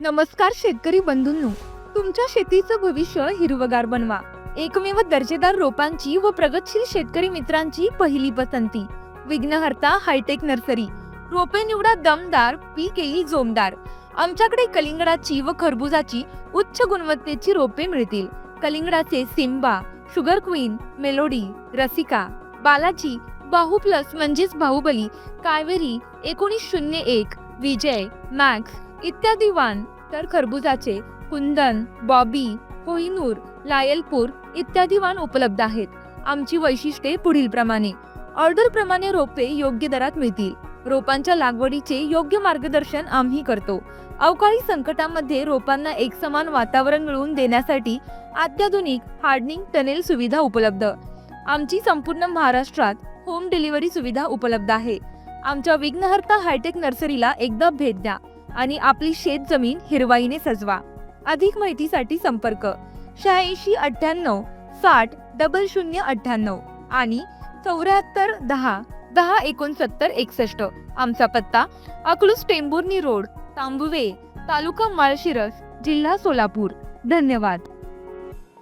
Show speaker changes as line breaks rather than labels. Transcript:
नमस्कार शेतकरी बंधूंनो. तुमच्या शेतीचं भविष्य हिरवगार बनवा. एकमेव दर्जेदार रोपांची व प्रगतशील शेतकरी मित्रांची पहिली पसंती. विघ्नहर्ता हायटेक नर्सरी. रोपे निवडा दमदार पीक येईल जोमदार. आमच्याकडे कलिंगडाची व खरबुजाची उच्च गुणवत्तेची रोपे मिळतील. कलिंगडाचे Simba sugar queen melody Rasika Balaji Bahu plus म्हणजेच बाहुबली कावेरी एकोणीस शून्य एक विजय मॅक्स इत्यादी वाण तर खरबुजाचे कुंदन बॉबी कोहिनूर लायलपूर इत्यादी वाण उपलब्ध आहेत. आमची वैशिष्ट्ये पुढील प्रमाणे. ऑर्डर प्रमाणे रोपे योग्य दरात मिळतील. रोपांच्या लागवडीचे योग्य मार्गदर्शन आम्ही करतो. अवकाळी संकटामध्ये रोपांना एकसमान वातावरण मिळवून देण्यासाठी अत्याधुनिक हार्डनिंग टनेल सुविधा उपलब्ध. आमची संपूर्ण महाराष्ट्रात होम डिलिव्हरी सुविधा उपलब्ध आहे. आमच्या विघ्नहर्ता हायटेक नर्सरीला एकदा भेट द्या. आणि आपली शेत जमीन हिरवाईने सजवा. अधिक माहितीसाठी संपर्क शहाऐंशी अठ्ठ्याण्णव साठ डबल शून्य अठ्ठ्याण्णव आणि चौऱ्याहत्तर दहा दहा एकोणसत्तर एकसष्ट. आमचा पत्ता अकलूस टेंभुर्णी रोड तांबवे तालुका माळशिरस जिल्हा सोलापूर. धन्यवाद.